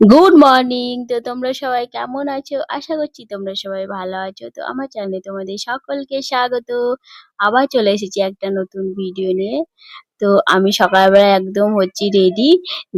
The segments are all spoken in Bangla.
গুড মর্নিং তো তোমরা সবাই কেমন আছো? আশা করছি তোমরা সবাই ভালো আছো। তো আমার চ্যানেলে তোমাদের সকলকে স্বাগত। আবার চলে এসেছি একটা নতুন ভিডিও নিয়ে। তো আমি সকালবেলা একদম হচ্ছি রেডি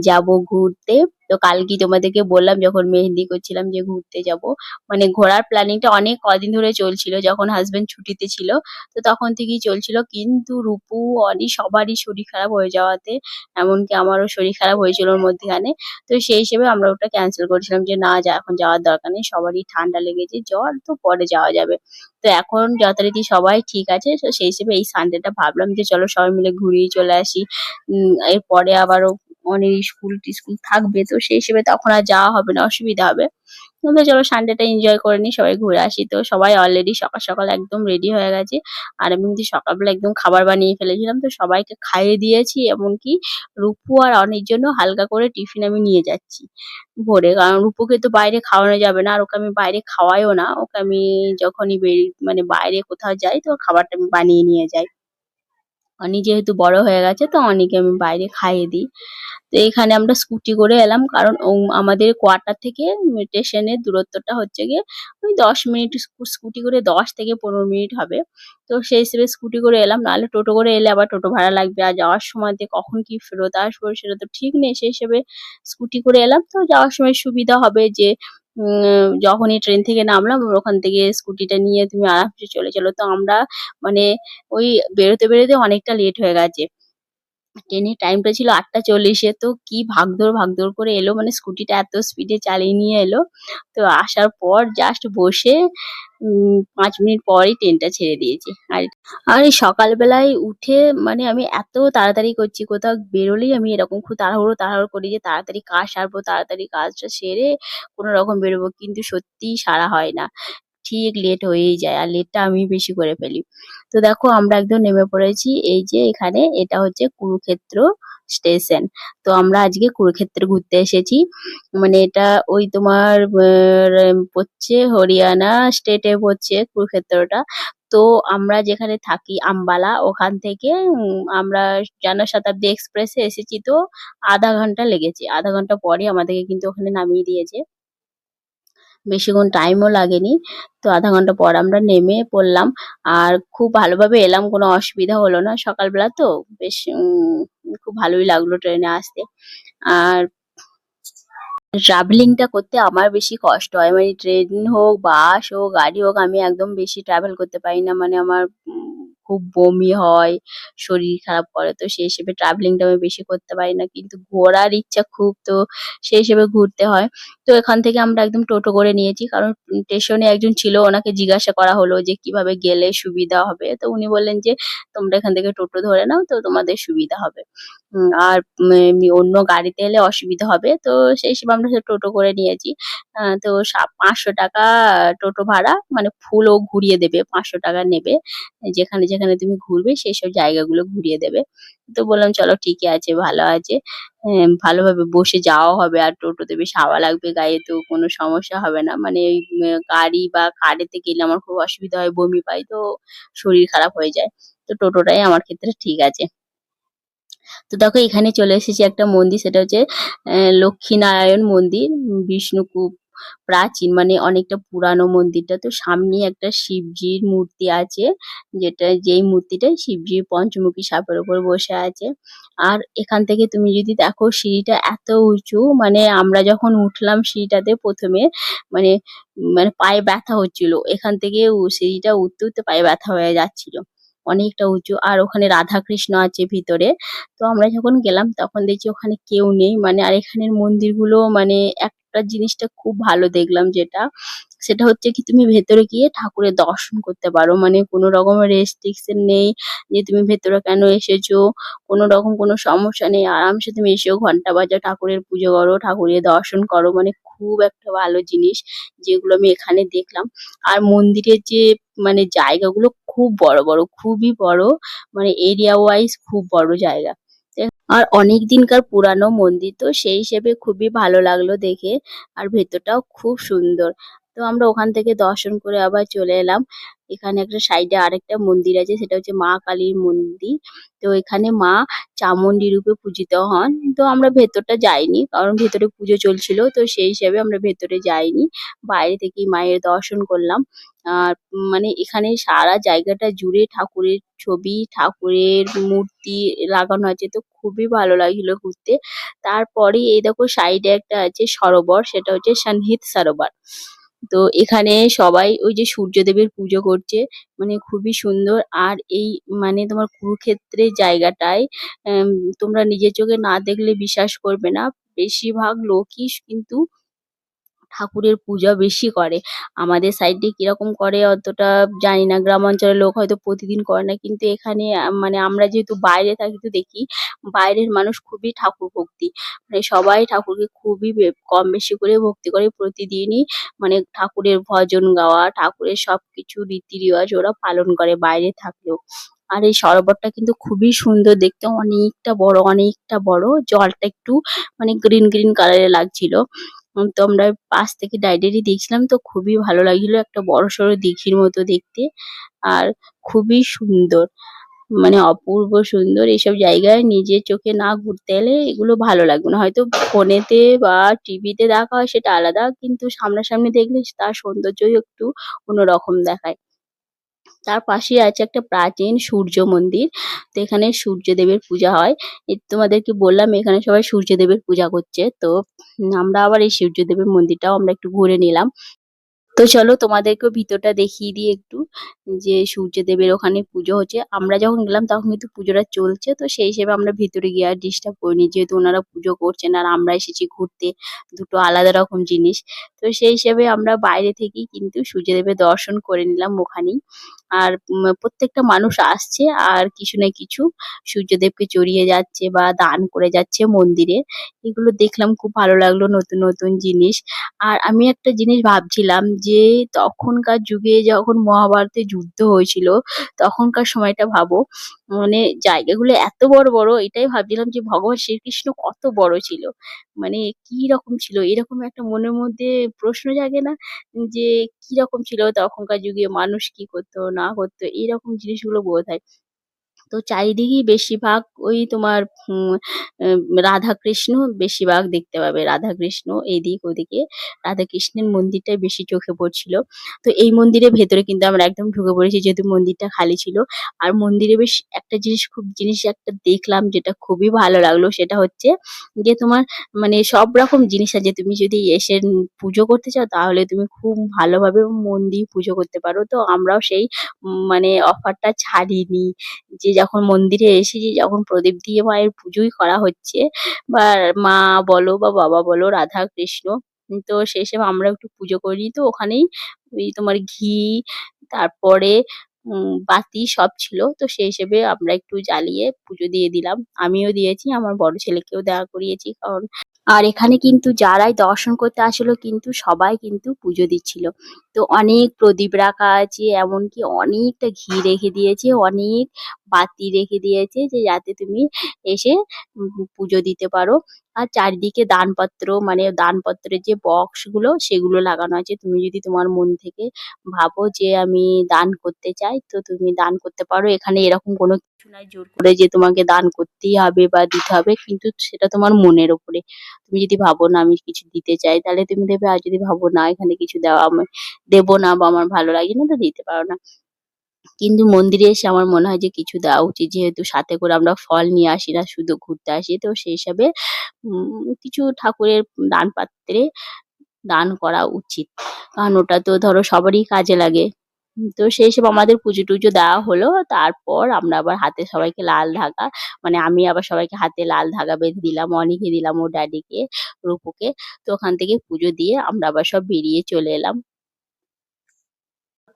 যাব ঘুরতে। তো কালকে তোমাদেরকে বললাম যখন মেহেন্দি করছিলাম যে ঘুরতে যাব। মানে ঘোরার প্ল্যানিংটা অনেক কদিন ধরে চলছিল, যখন হাজবেন্ড ছুটিতে ছিল, তো তখন থেকেই চলছিল। কিন্তু রূপু, অনি সবারই শরীর খারাপ হয়ে যাওয়াতে, এমনকি আমারও শরীর খারাপ হয়েছিল ওর মধ্যেখানে, তো সেই হিসেবে আমরা ওটা ক্যান্সেল করেছিলাম যে না, যা, এখন যাওয়ার দরকার নেই, সবারই ঠান্ডা লেগেছে, জ্বর তো পরে যাওয়া যাবে। তো এখন যথারীতি সবাই ঠিক আছে, তো সেই হিসেবে এই সানডেটা ভাবলাম যে চলো সবাই মিলে ঘুরেই চলে আসি। এরপরে আবারও অনেক স্কুল টিস্কুল থাকবে। তো সেই হিসেবে তখন আর যাওয়া হবে না, অসুবিধা হবে। বলল চলো সানডেটা এনজয় করে নিই, সবাই ঘুরে আসি। তো সবাই অলরেডি সকাল সকাল একদম রেডি হয়ে গেছে। আর আমি কিন্তু সকালবেলা একদম খাবার বানিয়ে ফেলেছিলাম, তো সবাইকে খাইয়ে দিয়েছি, এমনকি রূপু আর অনেক জন্য হালকা করে টিফিন আমি নিয়ে যাচ্ছি ভোরে। কারণ রূপুকে তো বাইরে খাওয়ানো যাবে না, আর ওকে আমি বাইরে খাওয়াইও না। ওকে আমি যখনই বেরি মানে বাইরে কোথাও যাই, তো খাবারটা আমি বানিয়ে নিয়ে যাই। অনি যেহেতু বড় হয়ে গেছে, তো অনিকে আমি বাইরে খাইয়ে দিই। তো এখানে আমরা স্কুটি করে এলাম, কারণ আমাদের কোয়ার্টার থেকে স্টেশনের দূরত্বটা হচ্ছে গিয়ে ওই দশ মিনিট স্কুটি করে দশ থেকে পনেরো মিনিট হবে। তো সেই হিসেবে স্কুটি করে এলাম, নাহলে টোটো করে এলে আবার টোটো ভাড়া লাগবে। আর যাওয়ার সময় দিয়ে কখন কি ফেরত আসব সেটা তো ঠিক নেই, সেই হিসেবে স্কুটি করে এলাম। তো যাওয়ার সময় সুবিধা হবে যে যখনই ট্রেন থেকে নামলাম, ওখান থেকে স্কুটিটা নিয়ে তুমি আরামসে চলে চলো। তো আমরা মানে ওই বেরোতে বেরোতে অনেকটা লেট হয়ে গেছে। ট্রেনের টাইমটা ছিল আটটা চল্লিশে। তো কি ভাগদৌড় ভাগদৌড় করে এলো মানে স্কুটিটা এত স্পিডে চালিয়ে নিয়ে এলো। তো আসার পর জাস্ট বসে পাঁচ মিনিট পরেই ট্রেনটা ছেড়ে দিয়েছে। আর আর এই সকালবেলায় উঠে মানে আমি এত তাড়াতাড়ি করছি, কোথাও বেরোলেই আমি এরকম খুব তাড়াহুড়ো তাড়াহুড়ো করি যে তাড়াতাড়ি কাজ সারবো, তাড়াতাড়ি কাজটা সেরে কোনো রকম বেরোবো। কিন্তু সত্যিই সারা হয় না। ঠিক লেট হয়েই যায় আর লেটটা আমি বেশি করে ফেলি। তো দেখো আমরা একদম নেমে পড়েছি, এই যে এখানে এটা হচ্ছে কুরুক্ষেত্র স্টেশন তো আমরা আজকে কুরুক্ষেত্র ঘুরতে এসেছি। মানে এটা ওই তোমার পড়ছে হরিয়ানা স্টেটে পড়ছে কুরুক্ষেত্রটা। তো আমরা যেখানে থাকি, আম্বালা, ওখান থেকে আমরা জনশতাব্দী এক্সপ্রেসে এসেছি তো আধা ঘণ্টা লেগেছে। আধা ঘণ্টা পরে আমাদেরকে কিন্তু ওখানে নামিয়ে দিয়েছে। বেশিক্ষণ টাইমও লাগেনি। তো আধা ঘণ্টা পর আমরা নেমে পড়লাম। আর খুব ভালোভাবে এলাম, কোনো অসুবিধা হলো না সকালবেলা তো। বেশ খুব ভালোই লাগল ট্রেনে আসতে। আর ট্রাভেলিংটা করতে আমার বেশি কষ্ট হয়। মানে ট্রেন হোক বাস হোক, গাড়ি হোক, আমি একদম বেশি ট্রাভেল করতে পারি না। মানে আমার খুব বমি হয়, শরীর খারাপ করে, তো সেই হিসেবে ট্রাভেলিং টা আমি বেশি করতে পারি না। কিন্তু ঘোরার ইচ্ছা খুব, তো সেই হিসেবে ঘুরতে হয়। তো এখান থেকে আমরা একদম টোটো করে নিয়েছি, কারণ স্টেশনে একজন ছিল, ওনাকে জিজ্ঞাসা করা হলো যে কীভাবে গেলে সুবিধা হবে। তো উনি বললেন যে, তোমরা এখান থেকে টোটো ধরে নাও, তো তোমাদের সুবিধা হবে। উম, আর এমনি অন্য গাড়িতে এলে অসুবিধা হবে। তো সেই হিসেবে আমরা টোটো করে নিয়েছি। তো সা- পাঁচশো টাকা টোটো ভাড়া মানে ফুলও ঘুরিয়ে দেবে পাঁচশো টাকা নেবে। যেখানে যেখানে তুমি ঘুরবে সেই সব জায়গাগুলো ঘুরিয়ে দেবে। তো বললাম চলো ঠিকই আছে ভালো আছে। ভালোভাবে বসে যাওয়া হবে আর টোটোতে বেশ হাওয়া লাগবে গায়ে তো কোনো সমস্যা হবে না। মানে ওই গাড়ি বা কারেতে গেলে আমার খুব অসুবিধা হয় বমি পাই তো শরীর খারাপ হয়ে যায়। তো টোটোটাই আমার ক্ষেত্রে ঠিক আছে। তো দেখো এখানে চলে এসেছি একটা মন্দির সেটা হচ্ছে লক্ষ্মীনারায়ণ মন্দির উম, বিষ্ণু খুব প্রাচীন মানে অনেকটা পুরানো মন্দিরটা। তো সামনে একটা শিবজির মূর্তি আছে যেটা যেই মূর্তিটা শিবজির পঞ্চমুখী সাপের উপর বসে আছে। আর এখান থেকে তুমি যদি দেখো সিঁড়িটা এত উঁচু মানে আমরা যখন উঠলাম সিঁড়িটাতে প্রথমে মানে মানে পায়ে ব্যথা হচ্ছিল। এখান থেকে সিঁড়িটা উঠতে উঠতে পায়ে ব্যথা হয়ে যাচ্ছিল। অনেকটা উঁচু। আর ওখানে রাধা কৃষ্ণ আছে ভিতরে। তো আমরা যখন গেলাম তখন দেখছি ওখানে কেউ নেই। মানে আর এখানের মন্দিরগুলো মানে একটা জিনিসটা খুব ভালো দেখলাম যেটা। সেটা হচ্ছে কি তুমি ভেতরে গিয়ে ঠাকুরের দর্শন করতে পারো। মানে কোনো রকমের রেস্ট্রিকশন নেই যে তুমি ভেতরে কেন এসেছ। কোনো রকম কোনো সমস্যা নেই। আরামসে তুমি এসেও ঘণ্টা বাজাও, ঠাকুরের পুজো করো, ঠাকুরের দর্শন করো। মানে খুব একটা ভালো জিনিস যেগুলো আমি এখানে দেখলাম। আর মন্দিরের যে মানে জায়গাগুলো খুব বড় বড়, খুবই বড়। মানে এরিয়া ওয়াইজ খুব বড় জায়গা। আর অনেক দিনকার পুরানো মন্দির তো সেই হিসেবে খুবই ভালো লাগল দেখে। আর ভেতরটাও খুব সুন্দর। তো আমরা ওখান থেকে দর্শন করে আবার চলে এলাম। এখানে একটা সাইডে আরেকটা মন্দির আছে, সেটা হচ্ছে মা কালীর মন্দির। তো এখানে মা চামুন্ডি রূপে পূজিত হন। তো আমরা ভেতরটা যাইনি, কারণ ভেতরে পুজো চলছিল, তো সেই হিসাবে আমরা ভেতরে যাইনি। বাইরে থেকেই মায়ের দর্শন করলাম। আর মানে এখানে সারা জায়গাটা জুড়ে ঠাকুরের ছবি, ঠাকুরের মূর্তি লাগানো আছে, তো খুবই ভালো লাগছিল ঘুরতে। তারপরেই এই দেখো সাইড -এ একটা আছে সরোবর, সেটা হচ্ছে সানহিত সরোবর। তো এখানে সবাই ওই যে সূর্যদেবের পুজো করছে মানে খুবই সুন্দর। আর এই মানে তোমার কুরুক্ষেত্রের জায়গাটায়, উম, তোমরা নিজের চোখে না দেখলে বিশ্বাস করবে না। বেশিরভাগ লোকই কিন্তু ঠাকুরের পূজা বেশি করে। আমাদের সাইডে কীরকম করে অতটা জানি না গ্রাম অঞ্চলের লোক হয়তো প্রতিদিন করে না, কিন্তু এখানে মানে আমরা যেহেতু বাইরে থাকি তো দেখি, বাইরের মানুষ খুবই ঠাকুর ভক্তি। মানে সবাই ঠাকুরকে খুবই বে- কম বেশি করে ভক্তি করে প্রতিদিনই মানে ঠাকুরের ভজন গাওয়া, ঠাকুরের সবকিছু রীতি রেওয়াজ ওরা পালন করে বাইরে থাকলেও। আর এই সরোবরটা কিন্তু খুবই সুন্দর, দেখতে অনেকটা বড় অনেকটা বড়, জলটা একটু মানে গ্রিন গ্রিন কালার -এর লাগছিল। তো আমরা পাশ থেকে ডাইরেক্টলি দেখছিলাম, তো খুবই ভালো লাগছিল একটা বড়সড় দিঘির মতো দেখতে। আর খুবই সুন্দর মানে অপূর্ব সুন্দর। এইসব জায়গায় নিজের চোখে না ঘুরতে এলে এগুলো ভালো লাগবে না। হয়তো ফোনেতে বা টিভিতে দেখা হয় সেটা আলাদা, কিন্তু সামনাসামনি দেখলে তার সৌন্দর্যই একটু অন্যরকম দেখায়। তার পাশেই আছে একটা প্রাচীন সূর্য মন্দির। তো এখানে সূর্যদেবের পূজা হয়। তোমাদেরকে বললাম এখানে সবাই সূর্যদেবের পূজা করছে। তো আমরা আবার এই সূর্যদেবের মন্দিরটাও আমরা একটু ঘুরে নিলাম। তো চলো তোমাদেরকেও ভিতরটা দেখিয়ে দিই একটু, যে সূর্যদেবের ওখানে পুজো হচ্ছে। আমরা যখন গেলাম তখন কিন্তু পুজোটা চলছে। তো সেই হিসেবে আমরা ভিতরে গিয়ে আর ডিস্টার্ব করিনি, যেহেতু ওনারা পুজো করছেন আর আমরা এসেছি ঘুরতে। দুটো আলাদা রকম জিনিস। তো সেই হিসেবে আমরা বাইরে থেকেই কিন্তু সূর্যদেবের দর্শন করে নিলাম ওখানেই। আর উম, প্রত্যেকটা মানুষ আসছে আর কিছু না কিছু সূর্যদেবকে চড়িয়ে যাচ্ছে বা দান করে যাচ্ছে মন্দিরে। এগুলো দেখলাম খুব ভালো লাগল নতুন নতুন জিনিস। আর আমি একটা জিনিস ভাবছিলাম যে তখনকার যুগে যখন মহাভারতের যুদ্ধ হয়েছিল তখনকার সময়টা ভাবো মানে জায়গাগুলো এত বড় বড় এটাই ভাবছিলাম যে ভগবান শ্রীকৃষ্ণ কত বড় ছিল। মানে কি রকম ছিল? এরকম একটা মনের মধ্যে প্রশ্ন জাগে না যে কি রকম ছিল তখনকার যুগে? মানুষ কি করতো? না করতো। এইরকম জিনিসগুলো বোধ হয় তো চারিদিকেই বেশিরভাগ ওই তোমার উম, রাধা কৃষ্ণ বেশিরভাগ দেখতে পাবে। রাধা কৃষ্ণ এদিক ওদিকে। রাধা কৃষ্ণের মন্দিরটাই বেশি চোখে পড়ছিল। তো এই মন্দিরের ভেতরে কিন্তু আমরা একদম ঢুকে পড়েছি যেহেতু মন্দিরটা খালি ছিল। আর মন্দিরে বেশ একটা জিনিস খুব জিনিস একটা দেখলাম যেটা খুবই ভালো লাগল সেটা হচ্ছে যে তোমার মানে সব রকম জিনিস আছে। তুমি যদি এসে পুজো করতে চাও তাহলে তুমি খুব ভালোভাবে মন দিয়ে পুজো করতে পারো। তো আমরাও সেই মানে অফারটা ছাড়িনি যে যখন মন্দিরে এসেছি, যখন প্রদীপ দিয়ে মায়ের পুজোই করা হচ্ছে, বা মা বলো বা বাবা বলো, রাধা কৃষ্ণ, তো সেই আমরা একটু পুজো করি। তো ওখানেই ওই তোমার ঘি, তারপরে, উম, বাতি সব ছিল। তো সেই হিসেবে আমরা একটু জ্বালিয়ে পুজো দিয়ে দিলাম। আমিও দিয়েছি, আমার বড় ছেলেকেও দেওয়া করিয়েছি। কারণ আর এখানে কিন্তু যারাই দর্শন করতে আসলো কিন্তু সবাই কিন্তু পুজো দিচ্ছিল। তো অনেক প্রদীপ রাখা আছে, এমনকি অনেকটা ঘি রেখে দিয়েছে, অনেক বাতি রেখে দিয়েছে যে যাতে তুমি এসে পুজো দিতে পারো। আর চারিদিকে দানপত্র মানে দানপত্রের যে বক্সগুলো, সেগুলো লাগানো আছে। তুমি যদি তোমার মন থেকে ভাবো যে আমি দান করতে চাই, তো তুমি দান করতে পারো। এখানে এরকম কোনো কিছু নাই, জোর করে যে তোমাকে দান করতেই হবে বা দিতে হবে, কিন্তু সেটা তোমার মনের ওপরে। তুমি যদি ভাবো না আমি কিছু দিতে চাই, তাহলে তুমি দেবে, আর যদি ভাবো না এখানে কিছু দেওয়া আমি দেবো না বা আমার ভালো লাগে না, তো দিতে পারো না। কিন্তু মন্দিরে এসে আমার মনে হয় যে কিছু দেওয়া উচিত। যেহেতু সাথে করে আমরা ফল নিয়ে আসি না, শুধু ঘুরতে আসি, তো সেই হিসাবে, উম, কিছু ঠাকুরের দান পাত্রে দান করা উচিত। কারণ ওটা তো ধরো সবারই কাজে লাগে। তো সেই হিসেবে আমাদের পুজো টুজো দেওয়া হলো, তারপর আমরা আবার হাতে সবাইকে লাল ধাগা মানে আমি আবার সবাইকে হাতে লাল ধাগা বেঁধে দিলাম, অনেকে দিলাম ওর ড্যাডিকে, রূপুকে। তো ওখান থেকে পুজো দিয়ে আমরা আবার সব বেরিয়ে চলে এলাম।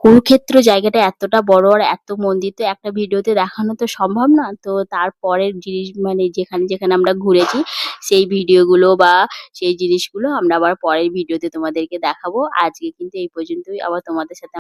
কুরুক্ষেত্র জায়গাটা এতটা বড় আর এত মন্দির, তো একটা ভিডিওতে দেখানো তো সম্ভব না। তো তারপরের জিনিস মানে যেখানে যেখানে আমরা ঘুরেছি, সেই ভিডিওগুলো বা সেই জিনিসগুলো আমরা আবার পরের ভিডিওতে তোমাদেরকে দেখাবো। আজকে কিন্তু এই পর্যন্তই। আবার তোমাদের সাথে